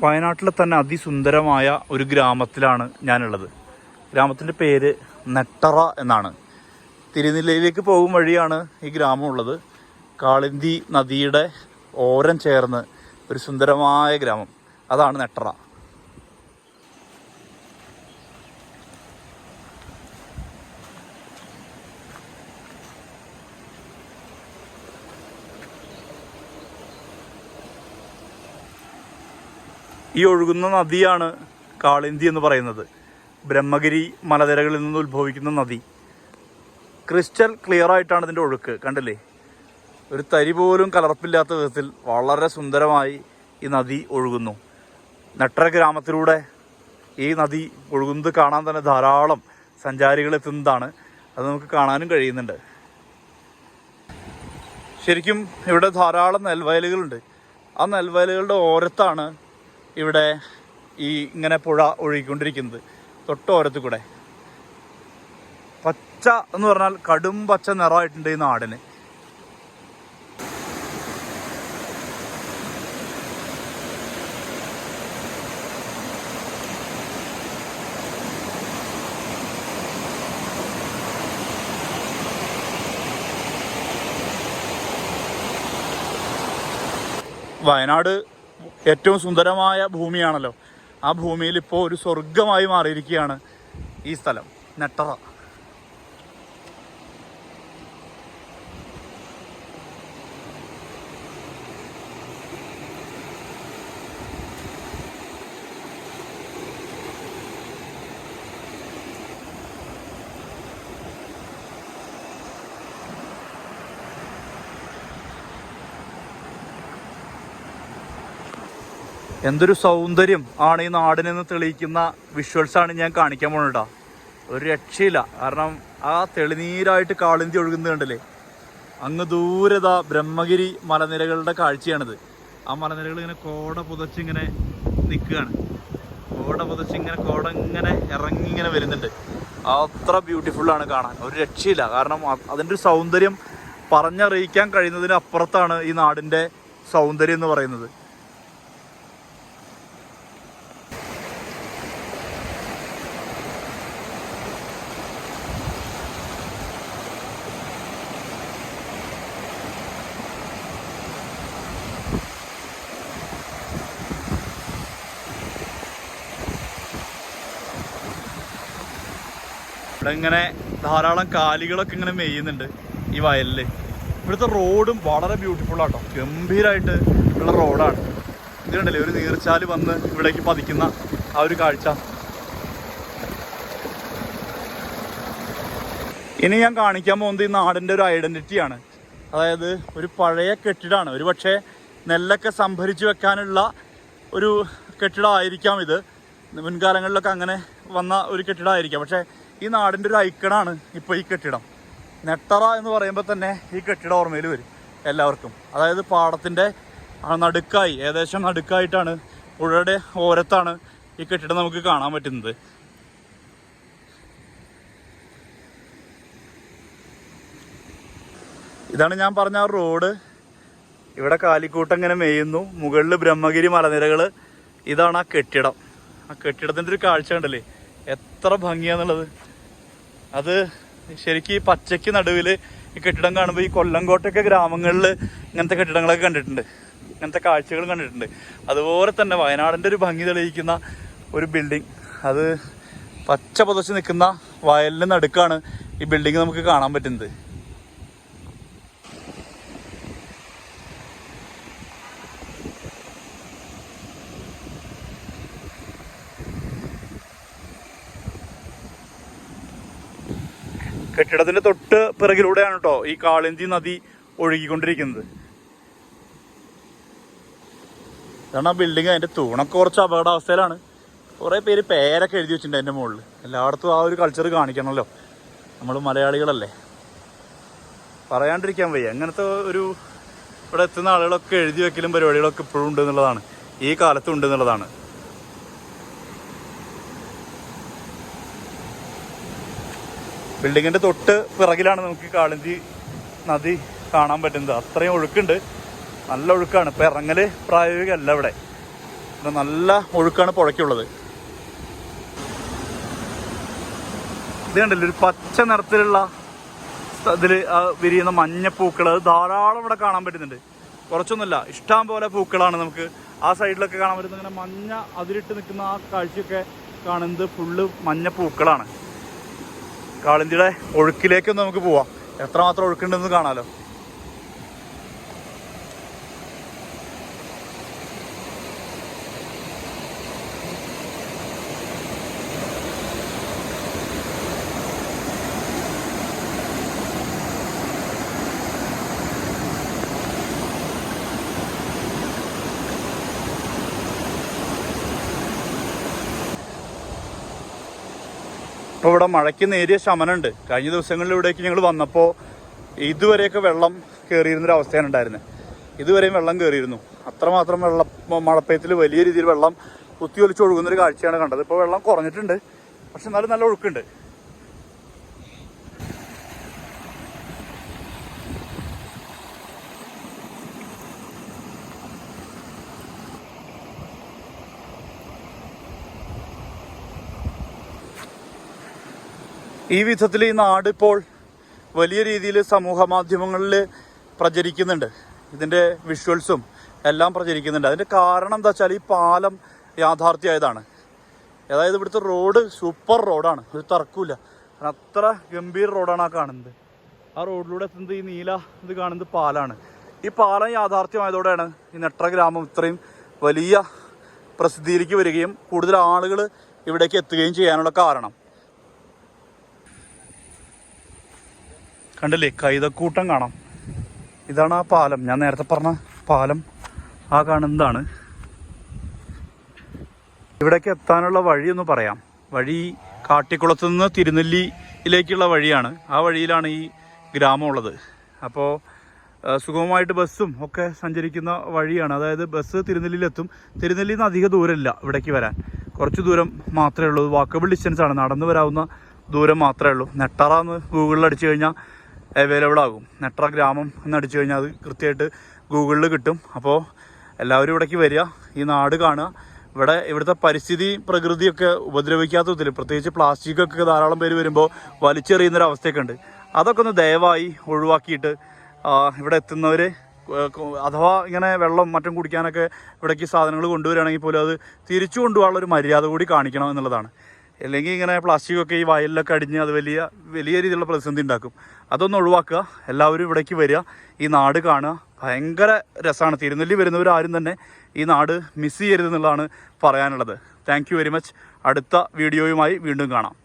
വയനാട്ടിലെ തന്നെ അതിസുന്ദരമായ ഒരു ഗ്രാമത്തിലാണ് ഞാനുള്ളത്. ഗ്രാമത്തിന്റെ പേര് നെട്ടറ എന്നാണ്. തിരുനെല്ലിയിലേക്ക് പോകും വഴിയാണ് ഈ ഗ്രാമമുള്ളത്. കാളിന്തി നദിയുടെ ഓരം ചേർന്ന് ഒരു സുന്ദരമായ ഗ്രാമം. അതാണ് നെട്ടറ. ഈ ഒഴുകുന്ന നദിയാണ് കാളിന്തി എന്ന് പറയുന്നത്. ബ്രഹ്മഗിരി മലനിരകളിൽ നിന്ന് ഉത്ഭവിക്കുന്ന നദി. ക്രിസ്റ്റൽ ക്ലിയർ ആയിട്ടാണ് ഇതിന്റെ ഒഴുക്ക് കണ്ടില്ലേ? ഒരു തരി പോലും കലർപ്പില്ലാത്ത വിധത്തിൽ വളരെ സുന്ദരമായി ഈ നദി ഒഴുകുന്നു. നെട്ടര ഗ്രാമത്തിലൂടെ ഈ നദി ഒഴുകുന്നത് കാണാൻ തന്നെ ധാരാളം സഞ്ചാരികൾ എത്തുന്നതാണ്. അത് നമുക്ക് കാണാനും കഴിയുന്നുണ്ട്. ശരിക്കും ഇവിടെ ധാരാളം നെൽവയലുകളുണ്ട്. ആ നെൽവയലുകളുടെ ഓരത്താണ് ഇവിടെ ഈ ഇങ്ങനെ പുഴ ഒഴുകിക്കൊണ്ടിരിക്കുന്നത്. തൊട്ടോരത്തു കൂടെ പച്ച എന്ന് പറഞ്ഞാൽ കടും പച്ച നിറമായിട്ടുണ്ട് ഈ നാടിന്. വയനാട് ഏറ്റവും സുന്ദരമായ ഭൂമിയാണല്ലോ. ആ ഭൂമിയിൽ ഇപ്പോൾ ഒരു സ്വർഗമായി മാറിയിരിക്കുകയാണ് ഈ സ്ഥലം നെട്ടറ. എന്തൊരു സൗന്ദര്യം ആണ് ഈ നാടിനെന്ന് തെളിയിക്കുന്ന വിഷ്വൽസ് ആണ് ഞാൻ കാണിക്കാൻ പോണേട്ടാ ഒരു രക്ഷയില്ല. കാരണം ആ തെളിനീരായിട്ട് കാളിന്തി ഒഴുകുന്നത് കണ്ടല്ലേ? അങ്ങ് ദൂരത ബ്രഹ്മഗിരി മലനിരകളുടെ കാഴ്ചയാണിത്. ആ മലനിരകൾ ഇങ്ങനെ കോട പുതച്ചിങ്ങനെ നിൽക്കുകയാണ്. കോട പുതച്ചിങ്ങനെ കോട ഇങ്ങനെ ഇറങ്ങി ഇങ്ങനെ വരുന്നുണ്ട്. അത്ര ബ്യൂട്ടിഫുള്ളാണ് കാണാൻ. ഒരു രക്ഷയില്ല. കാരണം അതിന്റെ ഒരു സൗന്ദര്യം പറഞ്ഞറിയിക്കാൻ കഴിയുന്നതിന് അപ്പുറത്താണ് ഈ നാടിന്റെ സൗന്ദര്യം എന്ന് പറയുന്നത്. ഇവിടെ ഇങ്ങനെ ധാരാളം കാലികളൊക്കെ ഇങ്ങനെ മെയ്യുന്നുണ്ട് ഈ വയലിൽ. ഇവിടുത്തെ റോഡും വളരെ ബ്യൂട്ടിഫുൾ ആട്ടോ. ഗംഭീരമായിട്ട് ഉള്ള റോഡാണ്. ഇതിനുണ്ടല്ലേ ഒരു നീർച്ചാൽ വന്ന് ഇവിടേക്ക് പതിക്കുന്ന ആ ഒരു കാഴ്ച. ഇനി ഞാൻ കാണിക്കാൻ പോകുന്നത് ഈ നാടിന്റെ ഒരു ഐഡന്റിറ്റിയാണ് അതായത് ഒരു പഴയ കെട്ടിടമാണ് ഒരു പക്ഷേ നെല്ലൊക്കെ സംഭരിച്ചു വെക്കാനുള്ള ഒരു കെട്ടിടമായിരിക്കാം ഇത്. മുൻകാലങ്ങളിലൊക്കെ അങ്ങനെ വന്ന ഒരു കെട്ടിടമായിരിക്കാം പക്ഷേ ഈ നാടിന്റെ ഒരു ഐക്കണാണ് ഇപ്പോൾ ഈ കെട്ടിടം. നെട്ടറ എന്ന് പറയുമ്പോൾ തന്നെ ഈ കെട്ടിടം ഓർമ്മയിൽ വരും എല്ലാവർക്കും. അതായത് പാടത്തിന്റെ നടുക്കായി ഏകദേശം നടുക്കായിട്ടാണ് പുഴയുടെ ഓരത്താണ് ഈ കെട്ടിടം നമുക്ക് കാണാൻ പറ്റുന്നത്. ഇതാണ് ഞാൻ പറഞ്ഞ ആ റോഡ്. ഇവിടെ കാലിക്കൂട്ടം ഇങ്ങനെ മേയുന്നു. മുകളിൽ ബ്രഹ്മഗിരി മലനിരകൾ ഇതാണ് ആ കെട്ടിടം. ആ കെട്ടിടത്തിന്റെ ഒരു കാഴ്ച കണ്ടല്ലേ? എത്ര ഭംഗിയാന്നുള്ളത്. അത് ശരിക്കും ഈ പച്ചയ്ക്ക് നടുവിൽ ഈ കെട്ടിടം കാണുമ്പോൾ ഈ കൊല്ലംകോട്ടൊക്കെ ഗ്രാമങ്ങളിൽ ഇങ്ങനത്തെ കെട്ടിടങ്ങളൊക്കെ കണ്ടിട്ടുണ്ട്. ഇങ്ങനത്തെ കാഴ്ചകൾ കണ്ടിട്ടുണ്ട്. അതുപോലെ തന്നെ വയനാടിന്റെ ഒരു ഭംഗി തെളിയിക്കുന്ന ഒരു ബിൽഡിംഗ് അത് പച്ച പുതച്ച് നിൽക്കുന്ന വയലിന് നടുക്കാണ് ഈ ബിൽഡിംഗ് നമുക്ക് കാണാൻ പറ്റുന്നത്. കെട്ടിടത്തിന്റെ തൊട്ട് പിറകിലൂടെയാണ് കേട്ടോ ഈ കാളിന്തി നദി ഒഴുകിക്കൊണ്ടിരിക്കുന്നത്. കാരണം ആ ബിൽഡിംഗ് അതിന്റെ തൂണൊക്കെ കുറച്ച് അപകടാവസ്ഥയിലാണ്. കുറെ പേര് പേരൊക്കെ എഴുതി വെച്ചിട്ടുണ്ട് എന്റെ മുകളിൽ എല്ലായിടത്തും ആ ഒരു കൾച്ചർ കാണിക്കണമല്ലോ നമ്മൾ മലയാളികളല്ലേ? പറയാണ്ടിരിക്കാൻ വയ്യ. അങ്ങനത്തെ ഒരു ഇവിടെ എത്തുന്ന ആളുകളൊക്കെ എഴുതി വെക്കലും പരിപാടികളൊക്കെ ഇപ്പോഴും ഉണ്ട് എന്നുള്ളതാണ്. ഈ കാലത്തും ഉണ്ട് എന്നുള്ളതാണ്. ബിൽഡിങ്ങിന്റെ തൊട്ട് പിറകിലാണ് നമുക്ക് കാളിഞ്ചി നദി കാണാൻ പറ്റുന്നത്. അത്രയും ഒഴുക്കുണ്ട്. നല്ല ഒഴുക്കാണ്. ഇപ്പൊ ഇറങ്ങൽ പ്രായോഗികമല്ല ഇവിടെ. നല്ല ഒഴുക്കാണ് പുഴയ്ക്കുള്ളത്. ഇത് കണ്ടില്ലേ? ഒരു പച്ച നിറത്തിലുള്ള ഇതിൽ വിരിയുന്ന മഞ്ഞപ്പൂക്കൾ അത് ധാരാളം ഇവിടെ കാണാൻ പറ്റുന്നുണ്ട്. കുറച്ചൊന്നുമില്ല ഇഷ്ടം പോലെ പൂക്കളാണ് നമുക്ക്. ആ സൈഡിലൊക്കെ കാണാൻ പറ്റുന്ന ഇങ്ങനെ മഞ്ഞ അതിരിട്ട് നിൽക്കുന്ന ആ കാഴ്ചയൊക്കെ കാണുന്നത് ഫുള്ള് മഞ്ഞ പൂക്കളാണ് കാളിന്തിയുടെ ഒഴുക്കിലേക്കൊന്ന് നമുക്ക് പോവാം. എത്രമാത്രം ഒഴുക്കുണ്ടെന്ന് കാണാലോ. ഇപ്പോൾ ഇവിടെ മഴയ്ക്ക് നേരിയ ശമനമുണ്ട്. കഴിഞ്ഞ ദിവസങ്ങളിൽ ഇവിടേക്ക് ഞങ്ങൾ വന്നപ്പോൾ ഇതുവരെയൊക്കെ വെള്ളം കയറിയിരുന്നൊരു അവസ്ഥയാണ് ഉണ്ടായിരുന്നത് ഇതുവരെയും വെള്ളം കയറിയിരുന്നു അത്രമാത്രം വെള്ളം മഴപ്പയത്തിൽ വലിയ രീതിയിൽ വെള്ളം കുത്തിയൊലിച്ച് ഒഴുകുന്നൊരു കാഴ്ചയാണ് കണ്ടത്. ഇപ്പോൾ വെള്ളം കുറഞ്ഞിട്ടുണ്ട്. പക്ഷെ എന്നാലും നല്ല ഒഴുക്കുണ്ട്. ഈ വിധത്തിൽ ഈ നാട് ഇപ്പോൾ വലിയ രീതിയിൽ സമൂഹ മാധ്യമങ്ങളിൽ പ്രചരിക്കുന്നുണ്ട്. ഇതിന്റെ വിഷ്വൽസും എല്ലാം പ്രചരിക്കുന്നുണ്ട്. അതിന്റെ കാരണം എന്താ വെച്ചാൽ ഈ പാലം യാഥാർത്ഥ്യമായതാണ്. അതായത് ഇവിടുത്തെ റോഡ് സൂപ്പർ റോഡാണ് ഒരു തർക്കമില്ല അത്ര ഗംഭീര റോഡാണ് ആ കാണുന്നത്. ആ റോഡിലൂടെ എത്തുന്നത് ഈ നീല ഇത് കാണുന്നത് പാലാണ്. ഈ പാലം യാഥാർത്ഥ്യമായതോടെയാണ് ഈ നെട്ര ഗ്രാമം ഇത്രയും വലിയ പ്രസിദ്ധിയിലേക്ക് വരികയും കൂടുതൽ ആളുകൾ ഇവിടേക്ക് എത്തുകയും ചെയ്യാനുള്ള കാരണം. കണ്ടില്ലേ? കൈതക്കൂട്ടം കാണാം. ഇതാണ് ആ പാലം. ഞാൻ നേരത്തെ പറഞ്ഞ പാലം. ആ കാണുന്നതാണ് ഇവിടേക്ക് എത്താനുള്ള വഴി ഒന്ന് പറയാം. വഴി കാട്ടിക്കുളത്ത് നിന്ന് തിരുനെല്ലിയിലേക്കുള്ള വഴിയാണ്. ആ വഴിയിലാണ് ഈ ഗ്രാമം ഉള്ളത്. അപ്പോൾ സുഗമമായിട്ട് ബസ്സും ഒക്കെ സഞ്ചരിക്കുന്ന വഴിയാണ്. അതായത് ബസ് തിരുനെല്ലിയിലെത്തും തിരുനെല്ലിയിൽ നിന്ന് അധിക ദൂരമില്ല ഇവിടേക്ക് വരാൻ. കുറച്ച് ദൂരം മാത്രമേ ഉള്ളൂ. വാക്കബിൾ ഡിസ്റ്റൻസ് ആണ്. നടന്നു വരാവുന്ന ദൂരം മാത്രമേ ഉള്ളൂ. നെട്ടറ എന്ന് ഗൂഗിളിൽ അടിച്ചു കഴിഞ്ഞാൽ അവൈലബിൾ ആകും. നെട്ര ഗ്രാമം എന്നടിച്ചു കഴിഞ്ഞാൽ അത് കൃത്യമായിട്ട് ഗൂഗിളിൽ കിട്ടും. അപ്പോൾ എല്ലാവരും ഇവിടേക്ക് വരിക ഈ നാട് കാണുക. ഇവിടെ ഇവിടുത്തെ പരിസ്ഥിതി പ്രകൃതിയൊക്കെ ഉപദ്രവിക്കാത്ത വിധത്തിൽ പ്രത്യേകിച്ച് പ്ലാസ്റ്റിക്കൊക്കെ ധാരാളം പേര് വരുമ്പോൾ വലിച്ചെറിയുന്ന ഒരു അവസ്ഥയൊക്കെ ഉണ്ട്. അതൊക്കെ ഒന്ന് ദയവായി ഒഴിവാക്കിയിട്ട് ഇവിടെ എത്തുന്നവർ അഥവാ ഇങ്ങനെ വെള്ളം മറ്റും കുടിക്കാനൊക്കെ ഇവിടേക്ക് സാധനങ്ങൾ കൊണ്ടുവരികയാണെങ്കിൽ പോലും അത് തിരിച്ചു കൊണ്ടുപോകാനുള്ള ഒരു മര്യാദ കൂടി കാണിക്കണം എന്നുള്ളതാണ്. അല്ലെങ്കിൽ ഇങ്ങനെ പ്ലാസ്റ്റിക് ഒക്കെ ഈ വയലിലൊക്കെ അടിഞ്ഞ് അത് വലിയ വലിയ രീതിയിലുള്ള പ്രതിസന്ധി ഉണ്ടാക്കും. അതൊന്ന് ഒഴിവാക്കുക. എല്ലാവരും ഇവിടേക്ക് വരിക. ഈ നാട് കാണുക. ഭയങ്കര രസമാണ്. തിരുനെല്ലി വരുന്നവർ ആരും തന്നെ ഈ നാട് മിസ് ചെയ്യരുത് എന്നുള്ളതാണ് പറയാനുള്ളത് താങ്ക് വെരി മച്ച് അടുത്ത വീഡിയോയുമായി വീണ്ടും കാണാം.